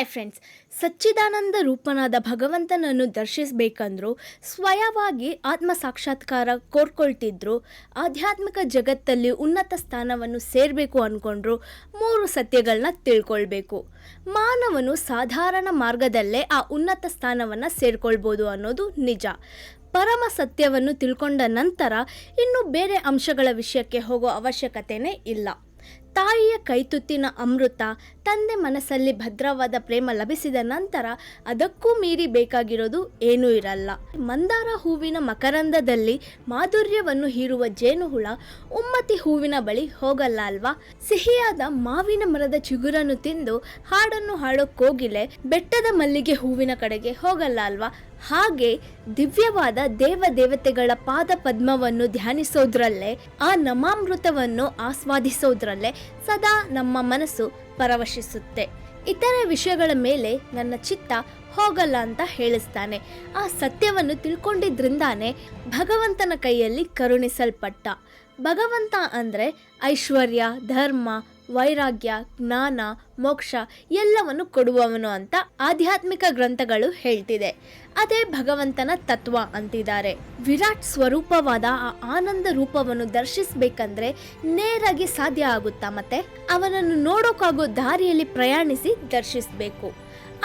Hi friends ಸಚ್ಚಿದಾನಂದ ರೂಪನಾದ ಭಗವಂತನನ್ನು ದರ್ಶಿಸಬೇಕಂದ್ರೂ ಸ್ವಯವಾಗಿ ಆತ್ಮ ಸಾಕ್ಷಾತ್ಕಾರ ಕೋರ್ಕೊಳ್ತಿದ್ರು. ಆಧ್ಯಾತ್ಮಿಕ ಜಗತ್ತಲ್ಲಿ ಉನ್ನತ ಸ್ಥಾನವನ್ನು ಸೇರಬೇಕು ಅಂದ್ಕೊಂಡ್ರು ಮೂರು ಸತ್ಯಗಳನ್ನ ತಿಳ್ಕೊಳ್ಬೇಕು. ಮಾನವನು ಸಾಧಾರಣ ಮಾರ್ಗದಲ್ಲೇ ಆ ಉನ್ನತ ಸ್ಥಾನವನ್ನು ಸೇರ್ಕೊಳ್ಬೋದು ಅನ್ನೋದು ನಿಜ. ಪರಮ ಸತ್ಯವನ್ನು ತಿಳ್ಕೊಂಡ ನಂತರ ಇನ್ನು ಬೇರೆ ಅಂಶಗಳ ವಿಷಯಕ್ಕೆ ಹೋಗೋ ಅವಶ್ಯಕತೆನೇ ಇಲ್ಲ. ತಾಯಿಯ ಕೈತುತ್ತಿನ ಅಮೃತ ತಂದೆ ಮನಸ್ಸಲ್ಲಿ ಭದ್ರವಾದ ಪ್ರೇಮ ಲಭಿಸಿದ ನಂತರ ಅದಕ್ಕೂ ಮೀರಿ ಬೇಕಾಗಿರೋದು ಏನೂ ಇರಲ್ಲ. ಮಂದಾರ ಹೂವಿನ ಮಕರಂದದಲ್ಲಿ ಮಾಧುರ್ಯವನ್ನು ಹೀರುವ ಜೇನುಹುಳ ಉಮ್ಮತಿ ಹೂವಿನ ಬಳಿ ಹೋಗಲ್ಲ ಅಲ್ವಾ ಸಿಹಿಯಾದ ಮಾವಿನ ಮರದ ಚಿಗುರನ್ನು ತಿಂದು ಹಾಡನ್ನು ಹಾಡೋ ಕೋಗಿಲೆ ಬೆಟ್ಟದ ಮಲ್ಲಿಗೆ ಹೂವಿನ ಕಡೆಗೆ ಹೋಗಲ್ಲ ಅಲ್ವಾ ಹಾಗೆ ದಿವ್ಯವಾದ ದೇವ ದೇವತೆಗಳ ಪಾದ ಪದ್ಮವನ್ನು ಧ್ಯಾನಿಸೋದ್ರಲ್ಲೇ, ಆ ನಮಾಮೃತವನ್ನು ಆಸ್ವಾದಿಸೋದ್ರಲ್ಲೇ ಸದಾ ನಮ್ಮ ಮನಸ್ಸು ಪರವಶಿಸುತ್ತೆ. ಇತರೆ ವಿಷಯಗಳ ಮೇಲೆ ನನ್ನ ಚಿತ್ತ ಹೋಗಲ್ಲ ಅಂತ ಹೇಳಿಸ್ತಾನೆ. ಆ ಸತ್ಯವನ್ನು ತಿಳ್ಕೊಂಡಿದ್ರಿಂದಾನೇ ಭಗವಂತನ ಕೈಯಲ್ಲಿ ಕರುಣಿಸಲ್ಪಟ್ಟ. ಭಗವಂತ ಅಂದರೆ ಐಶ್ವರ್ಯ, ಧರ್ಮ ವೈರಾಗ್ಯ, ಜ್ಞಾನ, ಮೋಕ್ಷ ಎಲ್ಲವನ್ನು ಕೊಡುವವನು ಅಂತ ಆಧ್ಯಾತ್ಮಿಕ ಗ್ರಂಥಗಳು ಹೇಳ್ತಿದೆ. ಅದೇ ಭಗವಂತನ ತತ್ವ ಅಂತಿದ್ದಾರೆ. ವಿರಾಟ್ ಸ್ವರೂಪವಾದ ಆ ಆನಂದ ರೂಪವನ್ನು ದರ್ಶಿಸಬೇಕಂದ್ರೆ ನೇರಾಗಿ ಸಾಧ್ಯ ಆಗುತ್ತಾ ಮತ್ತೆ? ಅವನನ್ನು ನೋಡೋಕ್ಕಾಗೋ ದಾರಿಯಲ್ಲಿ ಪ್ರಯಾಣಿಸಿ ದರ್ಶಿಸಬೇಕು.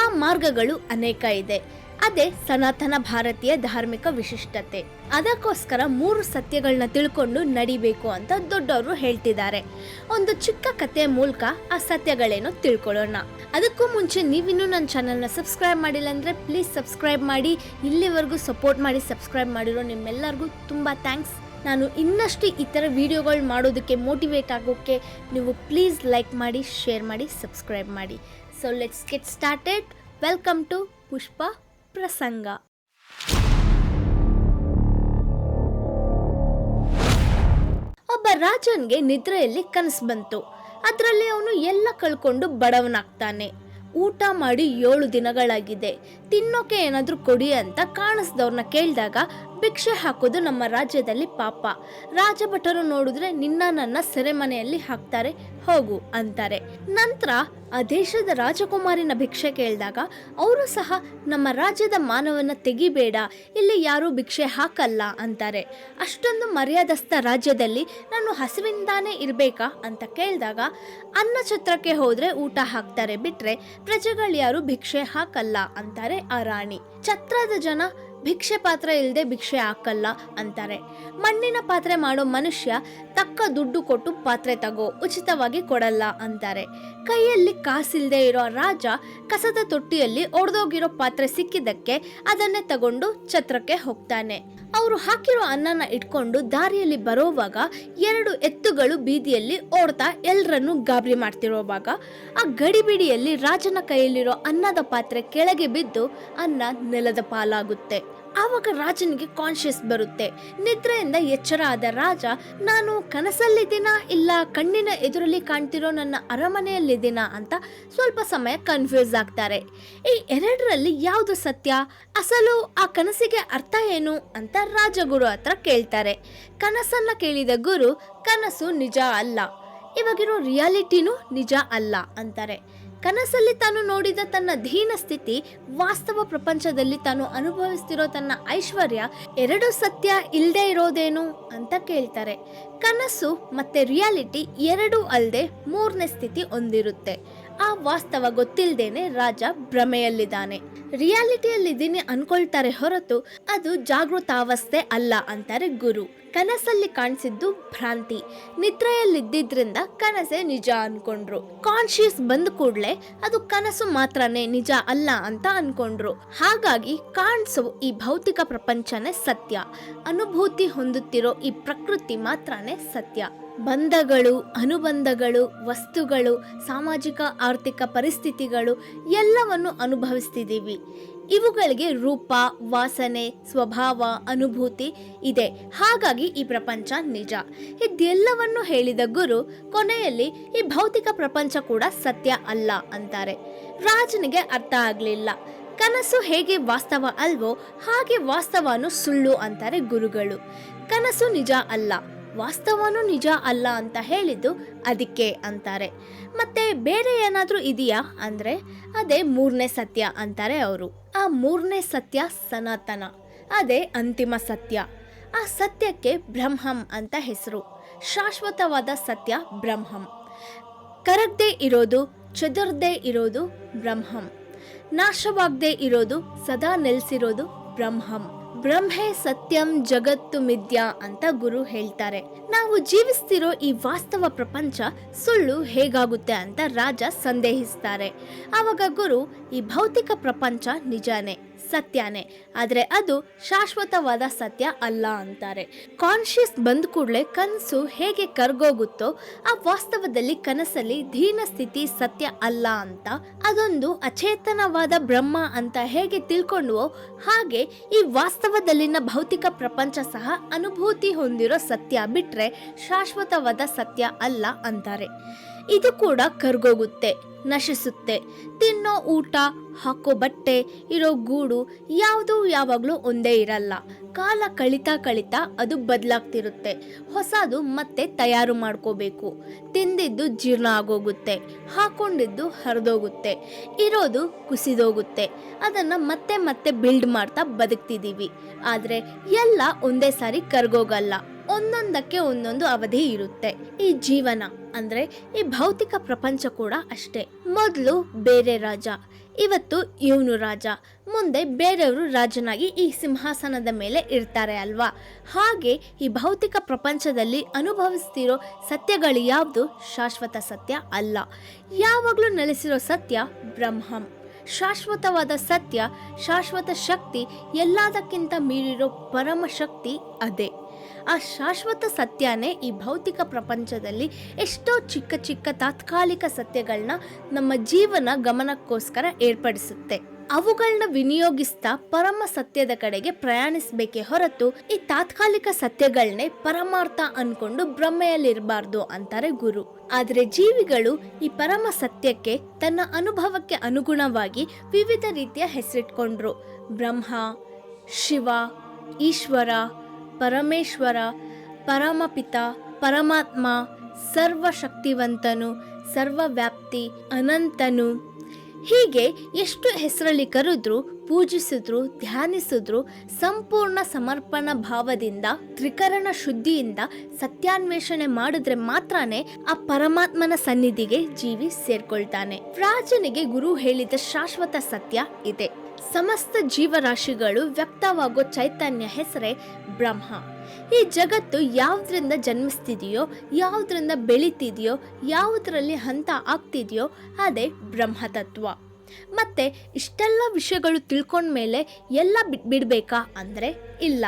ಆ ಮಾರ್ಗಗಳು ಅನೇಕ ಇದೆ. ಅದೇ ಸನಾತನ ಭಾರತೀಯ ಧಾರ್ಮಿಕ ವಿಶಿಷ್ಟತೆ. ಅದಕ್ಕೋಸ್ಕರ ಮೂರು ಸತ್ಯಗಳನ್ನ ತಿಳ್ಕೊಂಡು ನಡಿಬೇಕು ಅಂತ ದೊಡ್ಡವರು ಹೇಳ್ತಿದ್ದಾರೆ. ಒಂದು ಚಿಕ್ಕ ಕಥೆಯ ಮೂಲಕ ಆ ಸತ್ಯಗಳೇನೋ ತಿಳ್ಕೊಳ್ಳೋಣ. ಅದಕ್ಕೂ ಮುಂಚೆ ನೀವಿನ್ನೂ ನನ್ನ ಚಾನಲ್ನ ಸಬ್ಸ್ಕ್ರೈಬ್ ಮಾಡಿಲ್ಲ ಅಂದರೆ ಪ್ಲೀಸ್ ಸಬ್ಸ್ಕ್ರೈಬ್ ಮಾಡಿ. ಇಲ್ಲಿವರೆಗೂ ಸಪೋರ್ಟ್ ಮಾಡಿ, ಸಬ್ಸ್ಕ್ರೈಬ್ ಮಾಡಿರೋ ನಿಮ್ಮೆಲ್ಲರಿಗೂ ತುಂಬ ಥ್ಯಾಂಕ್ಸ್. ನಾನು ಇನ್ನಷ್ಟು ಈ ಥರ ವಿಡಿಯೋಗಳು ಮಾಡೋದಕ್ಕೆ ಮೋಟಿವೇಟ್ ಆಗೋಕ್ಕೆ ನೀವು ಪ್ಲೀಸ್ ಲೈಕ್ ಮಾಡಿ, ಶೇರ್ ಮಾಡಿ, ಸಬ್ಸ್ಕ್ರೈಬ್ ಮಾಡಿ. So let's get started welcome to Pushpa Prasanga. ಒಬ್ಬ ರಾಜನ್ಗೆ ನಿದ್ರೆಯಲ್ಲಿ ಕನಸು ಬಂತು. ಅದರಲ್ಲಿ ಅವನು ಎಲ್ಲ ಕಳ್ಕೊಂಡು ಬಡವನಾಗ್ತಾನೆ. ಊಟ ಮಾಡಿ ಏಳು ದಿನಗಳಾಗಿದೆ. ತಿನ್ನೋಕೆ ಏನಾದರೂ ಕೊಡಿ ಅಂತ ಕಾಣಿಸ್ದವ್ರನ್ನ ಕೇಳಿದಾಗ ಭಿಕ್ಷೆ ಹಾಕೋದು ನಮ್ಮ ರಾಜ್ಯದಲ್ಲಿ ಪಾಪ. ರಾಜಭಟರು ನೋಡಿದ್ರೆ ನಿನ್ನ ನನ್ನ ಸೆರೆಮನೆಯಲ್ಲಿ ಹಾಕ್ತಾರೆ, ಹೋಗು ಅಂತಾರೆ. ನಂತರ ಆ ದೇಶದ ರಾಜಕುಮಾರಿನ ಭಿಕ್ಷೆ ಕೇಳಿದಾಗ ಅವರು ಸಹ ನಮ್ಮ ರಾಜ್ಯದ ಮಾನವನ ತೆಗಿಬೇಡ, ಇಲ್ಲಿ ಯಾರೂ ಭಿಕ್ಷೆ ಹಾಕಲ್ಲ ಅಂತಾರೆ. ಅಷ್ಟೊಂದು ಮರ್ಯಾದಸ್ಥ ರಾಜ್ಯದಲ್ಲಿ ನಾನು ಹಸಿವಿಂದಾನೇ ಇರಬೇಕಾ ಅಂತ ಕೇಳಿದಾಗ ಅನ್ನ ಛತ್ರಕ್ಕೆ ಹೋದ್ರೆ ಊಟ ಹಾಕ್ತಾರೆ ಬಿಟ್ರೆ ಪ್ರಜೆಗಳು ಯಾರು ಭಿಕ್ಷೆ ಹಾಕಲ್ಲ ಅಂತಾರೆ ಆ ರಾಣಿ. ಛತ್ರದ ಜನ ಭಿಕ್ಷೆ ಪಾತ್ರ ಇಲ್ಲದೆ ಭಿಕ್ಷೆ ಹಾಕಲ್ಲ ಅಂತಾರೆ. ಮಣ್ಣಿನ ಪಾತ್ರೆ ಮಾಡೋ ಮನುಷ್ಯ ತಕ್ಕ ದುಡ್ಡು ಕೊಟ್ಟು ಪಾತ್ರೆ ತಗೋ, ಉಚಿತವಾಗಿ ಕೊಡಲ್ಲ ಅಂತಾರೆ. ಕೈಯಲ್ಲಿ ಕಾಸಿಲ್ದೆ ಇರೋ ರಾಜ ಕಸದ ತೊಟ್ಟಿಯಲ್ಲಿ ಒಡೆದೋಗಿರೋ ಪಾತ್ರೆ ಸಿಕ್ಕಿದ್ದಕ್ಕೆ ಅದನ್ನೇ ತಗೊಂಡು ಛತ್ರಕ್ಕೆ ಹೋಗ್ತಾನೆ. ಅವರು ಹಾಕಿರೋ ಅನ್ನನ ಇಟ್ಕೊಂಡು ದಾರಿಯಲ್ಲಿ ಬರೋವಾಗ ಎರಡು ಎತ್ತುಗಳು ಬೀದಿಯಲ್ಲಿ ಓಡ್ತಾ ಎಲ್ಲರನ್ನು ಗಾಬರಿ ಮಾಡ್ತಿರೋವಾಗ ಆ ಗಡಿಬಿಡಿಯಲ್ಲಿ ರಾಜನ ಕೈಯಲ್ಲಿರೋ ಅನ್ನದ ಪಾತ್ರೆ ಕೆಳಗೆ ಬಿದ್ದು ಅನ್ನ ನೆಲದ ಪಾಲಾಗುತ್ತೆ. ಆವಾಗ ರಾಜನಿಗೆ ಕಾನ್ಶಿಯಸ್ ಬರುತ್ತೆ. ನಿದ್ರೆಯಿಂದ ಎಚ್ಚರ ಆದ ರಾಜ, ನಾನು ಕನಸಲ್ಲಿದ್ದೀನಾ? ಇಲ್ಲ, ಕಣ್ಣಿನ ಎದುರಲ್ಲಿ ಕಾಣ್ತಿರೋ ನನ್ನ ಅರಮನೆಯಲ್ಲಿದ್ದೀನಾ? ಅಂತ ಸ್ವಲ್ಪ ಸಮಯ ಕನ್ಫ್ಯೂಸ್ ಆಗ್ತಾರೆ. ಈ ಎರಡರಲ್ಲಿ ಯಾವುದು ಸತ್ಯ? ಅಸಲು ಆ ಕನಸಿಗೆ ಅರ್ಥ ಏನು? ಅಂತ ರಾಜಗುರು ಹತ್ರ ಕೇಳ್ತಾರೆ. ಕನಸನ್ನ ಕೇಳಿದ ಗುರು, ಕನಸು ನಿಜ ಅಲ್ಲ. ಇವಾಗಿರೋ ರಿಯಾಲಿಟಿನೂ ನಿಜ ಅಲ್ಲ, ಅಂತಾರೆ. ಕನಸಲ್ಲಿ ತಾನು ನೋಡಿದ ತನ್ನ ಧೀನ ಸ್ಥಿತಿ, ವಾಸ್ತವ ಪ್ರಪಂಚದಲ್ಲಿ ತಾನು ಅನುಭವಿಸ್ತಿರೋ ತನ್ನ ಐಶ್ವರ್ಯ, ಎರಡು ಸತ್ಯ ಇಲ್ಲದೆ ಇರೋದೇನು ಅಂತ ಕೇಳ್ತಾರೆ. ಕನಸು ಮತ್ತೆ ರಿಯಾಲಿಟಿ ಎರಡೂ ಅಲ್ಲದೆ ಮೂರನೇ ಸ್ಥಿತಿ ಹೊಂದಿರುತ್ತೆ. ಆ ವಾಸ್ತವ ಗೊತ್ತಿಲ್ಲದೇನೆ ರಾಜ ಭ್ರಮೆಯಲ್ಲಿದ್ದಾನೆ. ರಿಯಾಲಿಟಿಯಲ್ಲಿದ್ದೀನಿ ಅನ್ಕೊಳ್ತಾರೆ ಹೊರತು ಅದು ಜಾಗೃತಾವಸ್ಥೆ ಅಲ್ಲ ಅಂತಾರೆ ಗುರು. ಕನಸಲ್ಲಿ ಕಾಣಿಸಿದ್ದು ಭ್ರಾಂತಿ. ನಿದ್ರೆಯಲ್ಲಿದ್ದಿದ್ರಿಂದ ಕನಸೇ ನಿಜ ಅನ್ಕೊಂಡ್ರು. ಕಾನ್ಶಿಯಸ್ ಬಂದ ಕೂಡಲೇ ಅದು ಕನಸು ಮಾತ್ರನೇ ನಿಜ ಅಲ್ಲ ಅಂತ ಅನ್ಕೊಂಡ್ರು. ಹಾಗಾಗಿ ಕಾಣಿಸೋ ಈ ಭೌತಿಕ ಪ್ರಪಂಚನೇ ಸತ್ಯ. ಅನುಭೂತಿ ಹೊಂದುತ್ತಿರೋ ಈ ಪ್ರಕೃತಿ ಮಾತ್ರನೇ ಸತ್ಯ. ಬಂಧಗಳು, ಅನುಬಂಧಗಳು, ವಸ್ತುಗಳು, ಸಾಮಾಜಿಕ, ಆರ್ಥಿಕ ಪರಿಸ್ಥಿತಿಗಳು ಎಲ್ಲವನ್ನು ಅನುಭವಿಸ್ತಿದ್ದೀವಿ. ಇವುಗಳಿಗೆ ರೂಪ, ವಾಸನೆ, ಸ್ವಭಾವ, ಅನುಭೂತಿ ಇದೆ. ಹಾಗಾಗಿ ಈ ಪ್ರಪಂಚ ನಿಜ. ಇದೆಲ್ಲವನ್ನು ಹೇಳಿದ ಗುರು ಕೊನೆಯಲ್ಲಿ ಈ ಭೌತಿಕ ಪ್ರಪಂಚ ಕೂಡ ಸತ್ಯ ಅಲ್ಲ ಅಂತಾರೆ. ರಾಜನಿಗೆ ಅರ್ಥ ಆಗಲಿಲ್ಲ. ಕನಸು ಹೇಗೆ ವಾಸ್ತವ ಅಲ್ವೋ ಹಾಗೆ ವಾಸ್ತವನು ಸುಳ್ಳು ಅಂತಾರೆ ಗುರುಗಳು. ಕನಸು ನಿಜ ಅಲ್ಲ. ವಾಸ್ತವನೂ ನಿಜ ಅಲ್ಲ ಅಂತ ಹೇಳಿದ್ದು ಅದಕ್ಕೆ ಅಂತಾರೆ. ಮತ್ತೆ ಬೇರೆ ಏನಾದರೂ ಇದೆಯಾ? ಅಂದರೆ ಅದೇ ಮೂರನೇ ಸತ್ಯ ಅಂತಾರೆ ಅವರು. ಆ ಮೂರನೇ ಸತ್ಯ ಸನಾತನ. ಅದೇ ಅಂತಿಮ ಸತ್ಯ. ಆ ಸತ್ಯಕ್ಕೆ ಬ್ರಹ್ಮಂ ಅಂತ ಹೆಸರು. ಶಾಶ್ವತವಾದ ಸತ್ಯ ಬ್ರಹ್ಮಂ. ಕರಗದೆ ಇರೋದು, ಚದುರ್ದೇ ಇರೋದು ಬ್ರಹ್ಮಂ. ನಾಶವಾಗದೇ ಇರೋದು, ಸದಾ ನೆಲೆಸಿರೋದು ಬ್ರಹ್ಮಂ. ಬ್ರಹ್ಮೇ ಸತ್ಯಂ ಜಗತ್ತು ಮಿಥ್ಯಾ ಅಂತ ಗುರು ಹೇಳ್ತಾರೆ. ನಾವು ಜೀವಿಸ್ತಿರೋ ಈ ವಾಸ್ತವ ಪ್ರಪಂಚ ಸುಳ್ಳು ಹೇಗಾಗುತ್ತೆ ಅಂತ ರಾಜ ಸಂದೇಹಿಸ್ತಾರೆ. ಆವಾಗ ಗುರು, ಈ ಭೌತಿಕ ಪ್ರಪಂಚ ನಿಜಾನೇ. ಸತ್ಯನೇ. ಆದರೆ ಅದು ಶಾಶ್ವತವಾದ ಸತ್ಯ ಅಲ್ಲ ಅಂತಾರೆ. ಕಾನ್ಶಿಯಸ್ ಬಂದ ಕೂಡಲೇ ಕನಸು ಹೇಗೆ ಕರ್ಗೋಗುತ್ತೋ ಆ ವಾಸ್ತವದಲ್ಲಿ ಕನಸಲ್ಲಿ ಧೀನ ಸ್ಥಿತಿ ಸತ್ಯ ಅಲ್ಲ ಅಂತ, ಅದೊಂದು ಅಚೇತನವಾದ ಬ್ರಹ್ಮ ಅಂತ ಹೇಗೆ ತಿಳ್ಕೊಂಡ್ವೋ ಹಾಗೆ ಈ ವಾಸ್ತವದಲ್ಲಿನ ಭೌತಿಕ ಪ್ರಪಂಚ ಸಹ ಅನುಭೂತಿ ಹೊಂದಿರೋ ಸತ್ಯ ಬಿಟ್ರೆ ಶಾಶ್ವತವಾದ ಸತ್ಯ ಅಲ್ಲ ಅಂತಾರೆ. ಇದು ಕೂಡ ಕರ್ಗೋಗುತ್ತೆ. ನಶಿಸುತ್ತೆ. ತಿನ್ನೋ ಊಟ, ಹಾಕೋ ಬಟ್ಟೆ, ಇರೋ ಗೂಡು ಯಾವುದೂ ಯಾವಾಗಲೂ ಒಂದೇ ಇರಲ್ಲ. ಕಾಲ ಕಳಿತಾ ಕಳಿತಾ ಅದು ಬದಲಾಗ್ತಿರುತ್ತೆ. ಹೊಸದು ಮತ್ತೆ ತಯಾರು ಮಾಡ್ಕೋಬೇಕು. ತಿಂದಿದ್ದು ಜೀರ್ಣ ಆಗೋಗುತ್ತೆ. ಹಾಕೊಂಡಿದ್ದು ಹರಿದೋಗುತ್ತೆ. ಇರೋದು ಕುಸಿದೋಗುತ್ತೆ. ಅದನ್ನು ಮತ್ತೆ ಮತ್ತೆ ಬಿಲ್ಡ್ ಮಾಡ್ತಾ ಬದುಕ್ತಿದ್ದೀವಿ. ಆದರೆ ಎಲ್ಲ ಒಂದೇ ಸಾರಿ ಕರ್ಗೋಗಲ್ಲ. ಒಂದೊಂದಕ್ಕೆ ಒಂದೊಂದು ಅವಧಿ ಇರುತ್ತೆ. ಈ ಜೀವನ ಅಂದ್ರೆ ಈ ಭೌತಿಕ ಪ್ರಪಂಚ ಕೂಡ ಅಷ್ಟೇ. ಮೊದಲು ಬೇರೆ ರಾಜ, ಇವತ್ತು ಇವನು ರಾಜ, ಮುಂದೆ ಬೇರೆಯವರು ರಾಜನಾಗಿ ಈ ಸಿಂಹಾಸನದ ಮೇಲೆ ಇರ್ತಾರೆ ಅಲ್ವಾ? ಹಾಗೆ ಈ ಭೌತಿಕ ಪ್ರಪಂಚದಲ್ಲಿ ಅನುಭವಿಸ್ತಿರೋ ಸತ್ಯಗಳು ಯಾವುದು? ಶಾಶ್ವತ ಸತ್ಯ ಅಲ್ಲ. ಯಾವಾಗಲೂ ನೆಲೆಸಿರೋ ಸತ್ಯ ಬ್ರಹ್ಮಂ. ಶಾಶ್ವತವಾದ ಸತ್ಯ, ಶಾಶ್ವತ ಶಕ್ತಿ ಎಲ್ಲದಕ್ಕಿಂತ ಮೀರಿರೋ ಪರಮ ಶಕ್ತಿ ಅದೇ. ಆ ಶಾಶ್ವತ ಸತ್ಯನೇ ಈ ಭೌತಿಕ ಪ್ರಪಂಚದಲ್ಲಿ ಎಷ್ಟೋ ಚಿಕ್ಕ ಚಿಕ್ಕ ತಾತ್ಕಾಲಿಕ ಸತ್ಯಗಳನ್ನ ನಮ್ಮ ಜೀವನ ಗಮನಕ್ಕೋಸ್ಕರ ಏರ್ಪಡಿಸುತ್ತೆ. ಅವುಗಳನ್ನ ವಿನಿಯೋಗಿಸ್ತಾ ಪರಮ ಸತ್ಯದ ಕಡೆಗೆ ಪ್ರಯಾಣಿಸಬೇಕೇ ಹೊರತು ಈ ತಾತ್ಕಾಲಿಕ ಸತ್ಯಗಳನ್ನೇ ಪರಮಾರ್ಥ ಅನ್ಕೊಂಡು ಭ್ರಮೆಯಲ್ಲಿರಬಾರ್ದು ಅಂತಾರೆ ಗುರು. ಆದರೆ ಜೀವಿಗಳು ಈ ಪರಮ ಸತ್ಯಕ್ಕೆ ತನ್ನ ಅನುಭವಕ್ಕೆ ಅನುಗುಣವಾಗಿ ವಿವಿಧ ರೀತಿಯ ಹೆಸರಿಟ್ಕೊಂಡ್ರು. ಬ್ರಹ್ಮ, ಶಿವ, ಈಶ್ವರ ಪರಮೇಶ್ವರ, ಪರಮಪಿತ, ಪರಮಾತ್ಮ, ಸರ್ವಶಕ್ತಿವಂತನು, ಸರ್ವವ್ಯಾಪ್ತಿ, ಅನಂತನು. ಹೀಗೆ ಎಷ್ಟು ಹೆಸರಲ್ಲಿ ಕರೆದ್ರು, ಪೂಜಿಸಿದ್ರು, ಧ್ಯಾನಿಸಿದ್ರು, ಸಂಪೂರ್ಣ ಸಮರ್ಪಣ ಭಾವದಿಂದ, ತ್ರಿಕರಣ ಶುದ್ಧಿಯಿಂದ ಸತ್ಯಾನ್ವೇಷಣೆ ಮಾಡಿದ್ರೆ ಮಾತ್ರನೇ ಆ ಪರಮಾತ್ಮನ ಸನ್ನಿಧಿಗೆ ಜೀವಿ ಸೇರ್ಕೊಳ್ತಾನೆ. ರಾಜನಿಗೆ ಗುರು ಹೇಳಿದ ಶಾಶ್ವತ ಸತ್ಯ ಇದೆ. ಸಮಸ್ತ ಜೀವರಾಶಿಗಳು ವ್ಯಕ್ತವಾಗೋ ಚೈತನ್ಯ ಹೆಸರೇ ಬ್ರಹ್ಮ. ಈ ಜಗತ್ತು ಯಾವುದರಿಂದ ಜನ್ಮಿಸ್ತಿದೆಯೋ, ಯಾವುದರಿಂದ ಬೆಳೀತಿದೆಯೋ, ಯಾವುದರಲ್ಲಿ ಹಂತ ಆಗ್ತಿದೆಯೋ ಅದೇ ಬ್ರಹ್ಮತತ್ವ. ಮತ್ತೆ ಇಷ್ಟೆಲ್ಲ ವಿಷಯಗಳು ತಿಳ್ಕೊಂಡ್ಮೇಲೆ ಎಲ್ಲ ಬಿಟ್ ಬಿಡಬೇಕಾ ಅಂದರೆ ಇಲ್ಲ.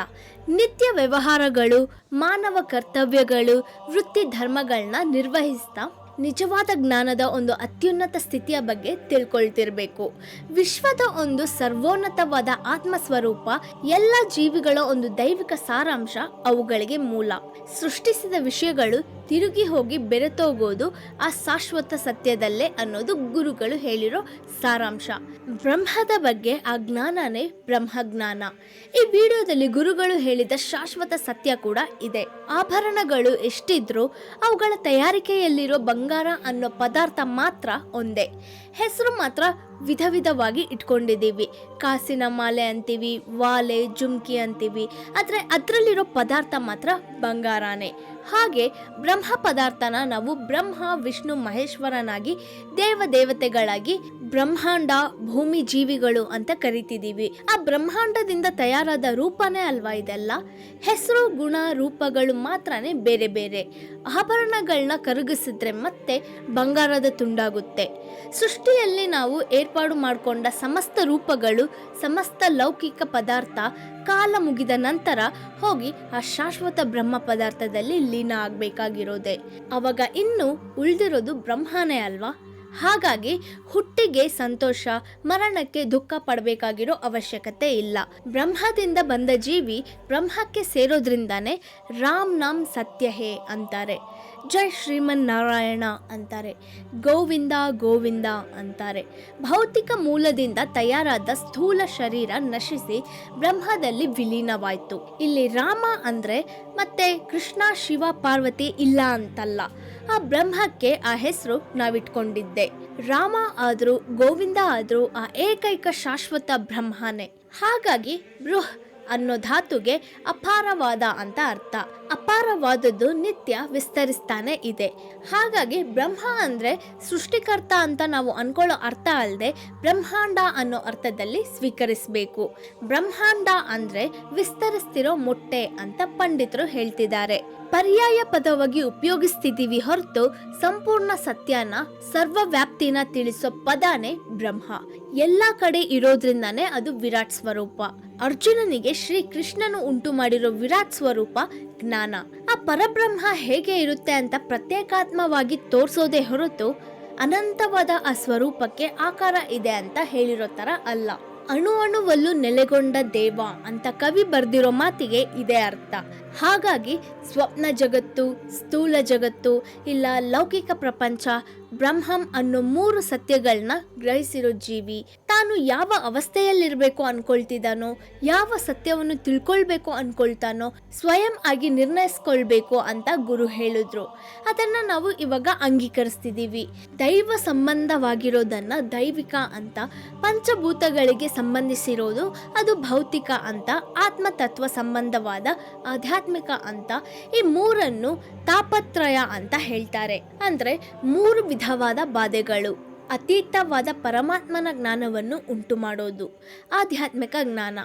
ನಿತ್ಯ ವ್ಯವಹಾರಗಳು, ಮಾನವ ಕರ್ತವ್ಯಗಳು, ವೃತ್ತಿ ಧರ್ಮಗಳನ್ನ ನಿರ್ವಹಿಸ್ತಾ ನಿಜವಾದ ಜ್ಞಾನದ ಒಂದು ಅತ್ಯುನ್ನತ ಸ್ಥಿತಿಯ ಬಗ್ಗೆ ತಿಳ್ಕೊಳ್ತಿರ್ಬೇಕು. ವಿಶ್ವದ ಒಂದು ಸರ್ವೋನ್ನತವಾದ ಆತ್ಮಸ್ವರೂಪ, ಎಲ್ಲ ಜೀವಿಗಳ ಒಂದು ದೈವಿಕ ಸಾರಾಂಶ ಅವುಗಳಿಗೆ ಮೂಲ. ಸೃಷ್ಟಿಸಿದ ವಿಷಯಗಳು ತಿರುಗಿ ಹೋಗಿ ಬೆರೆತೋಗೋದು ಆ ಶಾಶ್ವತ ಸತ್ಯದಲ್ಲೇ ಅನ್ನೋದು ಗುರುಗಳು ಹೇಳಿರೋ ಸಾರಾಂಶ. ಬ್ರಹ್ಮದ ಬಗ್ಗೆ ಆ ಜ್ಞಾನನೇ ಬ್ರಹ್ಮಜ್ಞಾನ. ಈ ವಿಡಿಯೋದಲ್ಲಿ ಗುರುಗಳು ಹೇಳಿದ ಶಾಶ್ವತ ಸತ್ಯ ಕೂಡ ಇದೆ. ಆಭರಣಗಳು ಎಷ್ಟಿದ್ರೂ ಅವುಗಳ ತಯಾರಿಕೆಯಲ್ಲಿರೋ ಬಂಗಾರ ಅನ್ನೋ ಪದಾರ್ಥ ಮಾತ್ರ ಒಂದೇ. ಹೆಸರು ಮಾತ್ರ ವಿಧ ವಿಧವಾಗಿ ಇಟ್ಕೊಂಡಿದ್ದೀವಿ. ಕಾಸಿನ ಮಾಲೆ ಅಂತೀವಿ, ವಾಲೆ, ಜುಮ್ಕಿ ಅಂತೀವಿ. ಆದರೆ ಅದರಲ್ಲಿರೋ ಪದಾರ್ಥ ಮಾತ್ರ ಬಂಗಾರನೇ. ಹಾಗೆ ಬ್ರಹ್ಮ ಪದಾರ್ಥನ ನಾವು ಬ್ರಹ್ಮ, ವಿಷ್ಣು, ಮಹೇಶ್ವರನಾಗಿ, ದೇವ ದೇವತೆಗಳಾಗಿ ಬ್ರಹ್ಮಾಂಡ, ಭೂಮಿ ಜೀವಿಗಳು ಅಂತ ಕರಿತಿದ್ದೀವಿ. ಆ ಬ್ರಹ್ಮಾಂಡದಿಂದ ತಯಾರಾದ ರೂಪನೇ ಅಲ್ವಾ ಇದೆಲ್ಲ? ಹೆಸರು, ಗುಣ, ರೂಪಗಳು ಮಾತ್ರನೇ ಬೇರೆ ಬೇರೆ. ಆಭರಣಗಳನ್ನ ಕರಗಿಸಿದ್ರೆ ಮತ್ತೆ ಬಂಗಾರದ ತುಂಡಾಗುತ್ತೆ. ಸೃಷ್ಟಿಯಲ್ಲಿ ನಾವು ಏರ್ಪಾಡು ಮಾಡಿಕೊಂಡ ಸಮಸ್ತ ರೂಪಗಳು, ಸಮಸ್ತ ಲೌಕಿಕ ಪದಾರ್ಥ ಕಾಲ ಮುಗಿದ ನಂತರ ಹೋಗಿ ಆ ಶಾಶ್ವತ ಬ್ರಹ್ಮ ಪದಾರ್ಥದಲ್ಲಿ ಲೀನ ಆಗಬೇಕಾಗಿರೋದೆ. ಅವಾಗ ಇನ್ನು ಉಳಿದಿರೋದು ಬ್ರಹ್ಮನೇ ಅಲ್ವಾ? ಹಾಗಾಗಿ ಹುಟ್ಟಿಗೆ ಸಂತೋಷ, ಮರಣಕ್ಕೆ ದುಃಖ ಪಡಬೇಕಾಗಿರೋ ಅವಶ್ಯಕತೆ ಇಲ್ಲ. ಬ್ರಹ್ಮದಿಂದ ಬಂದ ಜೀವಿ ಬ್ರಹ್ಮಕ್ಕೆ ಸೇರೋದ್ರಿಂದಾನೇ ರಾಮ್ ನಾಮ್ ಸತ್ಯ ಹೇ ಅಂತಾರೆ. ಜೈ ಶ್ರೀಮನ್ ನಾರಾಯಣ ಅಂತಾರೆ. ಗೋವಿಂದ ಗೋವಿಂದ ಅಂತಾರೆ. ಭೌತಿಕ ಮೂಲದಿಂದ ತಯಾರಾದ ಸ್ಥೂಲ ಶರೀರ ನಶಿಸಿ ಬ್ರಹ್ಮದಲ್ಲಿ ವಿಲೀನವಾಯಿತು. ಇಲ್ಲಿ ರಾಮ ಅಂದರೆ ಮತ್ತೆ ಕೃಷ್ಣ, ಶಿವ, ಪಾರ್ವತಿ ಇಲ್ಲ ಅಂತಲ್ಲ. ಆ ಬ್ರಹ್ಮಕ್ಕೆ ಆ ಹೆಸರು ನಾವಿಟ್ಕೊಂಡಿದ್ದೆ. ರಾಮ ಆದರೂ, ಗೋವಿಂದ ಆದರೂ ಆ ಏಕೈಕ ಶಾಶ್ವತ ಬ್ರಹ್ಮನೇ. ಹಾಗಾಗಿ ಬೃಹ್ ಅನ್ನೋ ಧಾತುಗೆ ಅಪಾರವಾದ ಅಂತ ಅರ್ಥ. ಅಪಾರವಾದದ್ದು ನಿತ್ಯ ವಿಸ್ತರಿಸ್ತಾನೆ ಇದೆ. ಹಾಗಾಗಿ ಬ್ರಹ್ಮ ಅಂದ್ರೆ ಸೃಷ್ಟಿಕರ್ತ ಅಂತ ನಾವು ಅನ್ಕೊಳ್ಳೋ ಅರ್ಥ ಅಲ್ಲದೆ ಬ್ರಹ್ಮಾಂಡ ಅನ್ನೋ ಅರ್ಥದಲ್ಲಿ ಸ್ವೀಕರಿಸಬೇಕು. ಬ್ರಹ್ಮಾಂಡ ಅಂದ್ರೆ ವಿಸ್ತರಿಸ್ತಿರೋ ಮೊಟ್ಟೆ ಅಂತ ಪಂಡಿತರು ಹೇಳ್ತಿದ್ದಾರೆ. ಪರ್ಯಾಯ ಪದವಾಗಿ ಉಪಯೋಗಿಸ್ತಿದ್ದೀವಿ ಹೊರತು ಸಂಪೂರ್ಣ ಸತ್ಯನ, ಸರ್ವವ್ಯಾಪ್ತಿನ ತಿಳಿಸೋ ಪದಾನೇ ಬ್ರಹ್ಮ. ಎಲ್ಲ ಕಡೆ ಇರೋದ್ರಿಂದಾನೇ ಅದು ವಿರಾಟ್ ಸ್ವರೂಪ. ಅರ್ಜುನನಿಗೆ ಶ್ರೀ ಕೃಷ್ಣನು ಉಂಟು ಮಾಡಿರೋ ವಿರಾಟ್ ಸ್ವರೂಪ ಜ್ಞಾನ. ಆ ಪರಬ್ರಹ್ಮ ಹೇಗೆ ಇರುತ್ತೆ ಅಂತ ಪ್ರತ್ಯೇಕಾತ್ಮವಾಗಿ ತೋರಿಸೋದೇ ಹೊರತು ಅನಂತವಾದ ಆ ಸ್ವರೂಪಕ್ಕೆ ಆಕಾರ ಇದೆ ಅಂತ ಹೇಳಿರೋ ಥರ ಅಲ್ಲ. ಅಣು ಅಣುವಲ್ಲೂ ನೆಲೆಗೊಂಡ ದೇವ ಅಂತ ಕವಿ ಬರ್ದಿರೋ ಮಾತಿಗೆ ಇದೇ ಅರ್ಥ. ಹಾಗಾಗಿ ಸ್ವಪ್ನ ಜಗತ್ತು, ಸ್ಥೂಲ ಜಗತ್ತು, ಇಲ್ಲ ಲೌಕಿಕ ಪ್ರಪಂಚ, ಬ್ರಹ್ಮಂ ಅನ್ನೋ ಮೂರು ಸತ್ಯಗಳನ್ನ ಗ್ರಹಿಸಿರೋ ಜೀವಿ. ತಾನು ಯಾವ ಅವಸ್ಥೆಯಲ್ಲಿರಬೇಕು ಅನ್ಕೊಳ್ತಿದ್ದಾನೋ ಯಾವ ಸತ್ಯವನ್ನು ತಿಳ್ಕೊಳ್ಬೇಕು ಅನ್ಕೊಳ್ತಾನೋ, ಸ್ವಯಂ ಆಗಿ ನಿರ್ಣಯಿಸ್ಕೊಳ್ಬೇಕು ಅಂತ ಗುರು ಹೇಳಿದ್ರು. ಅದನ್ನ ನಾವು ಇವಾಗ ಅಂಗೀಕರಿಸ್ತಿದ್ದೀವಿ ದೈವ ಸಂಬಂಧವಾಗಿರೋದನ್ನ ದೈವಿಕ ಅಂತ ಪಂಚಭೂತಗಳಿಗೆ ಸಂಬಂಧಿಸಿರೋದು ಅದು ಭೌತಿಕ ಅಂತ, ಆತ್ಮತತ್ವ ಸಂಬಂಧವಾದ ಆಧ್ಯಾತ್ಮಿಕ ಅಂತ, ಈ ಮೂರನ್ನು ತಾಪತ್ರಯ ಅಂತ ಹೇಳ್ತಾರೆ. ಅಂದರೆ ಮೂರು ವಿಧವಾದ ಬಾಧೆಗಳು. ಅತೀತವಾದ ಪರಮಾತ್ಮನ ಜ್ಞಾನವನ್ನು ಉಂಟು ಮಾಡೋದು ಆಧ್ಯಾತ್ಮಿಕ ಜ್ಞಾನ.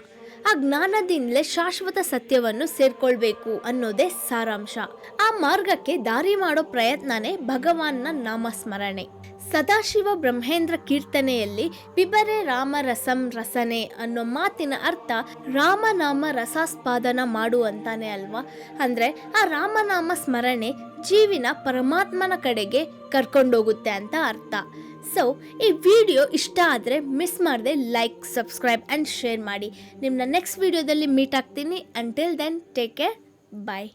ಆ ಜ್ಞಾನದಿಂದಲೇ ಶಾಶ್ವತ ಸತ್ಯವನ್ನು ಸೇರ್ಕೊಳ್ಬೇಕು ಅನ್ನೋದೇ ಸಾರಾಂಶ. ಆ ಮಾರ್ಗಕ್ಕೆ ದಾರಿ ಮಾಡೋ ಪ್ರಯತ್ನನೇ ಭಗವಾನ್ನ ನಾಮಸ್ಮರಣೆ. ಸದಾಶಿವ ಬ್ರಹ್ಮೇಂದ್ರ ಕೀರ್ತನೆಯಲ್ಲಿ ಬಿಬರೆ ರಾಮ ರಸಂ ರಸನೆ ಅನ್ನೋ ಮಾತಿನ ಅರ್ಥ ರಾಮನಾಮ ರಸಾಸ್ಪಾದನ ಮಾಡು ಅಂತಾನೆ ಅಲ್ವಾ? ಅಂದ್ರೆ ಆ ರಾಮನಾಮ ಸ್ಮರಣೆ ಜೀವಿನ ಪರಮಾತ್ಮನ ಕಡೆಗೆ ಕರ್ಕೊಂಡೋಗುತ್ತೆ ಅಂತ ಅರ್ಥ. ಸೊ ಈ ವಿಡಿಯೋ ಇಷ್ಟ ಆದರೆ ಮಿಸ್ ಮಾಡದೆ ಲೈಕ್ ಸಬ್ಸ್ಕ್ರೈಬ್ ಆ್ಯಂಡ್ ಶೇರ್ ಮಾಡಿ. ನಿಮ್ಮನ್ನ ನೆಕ್ಸ್ಟ್ ವಿಡಿಯೋದಲ್ಲಿ ಮೀಟ್ ಆಗ್ತೀನಿ. Until then take care bye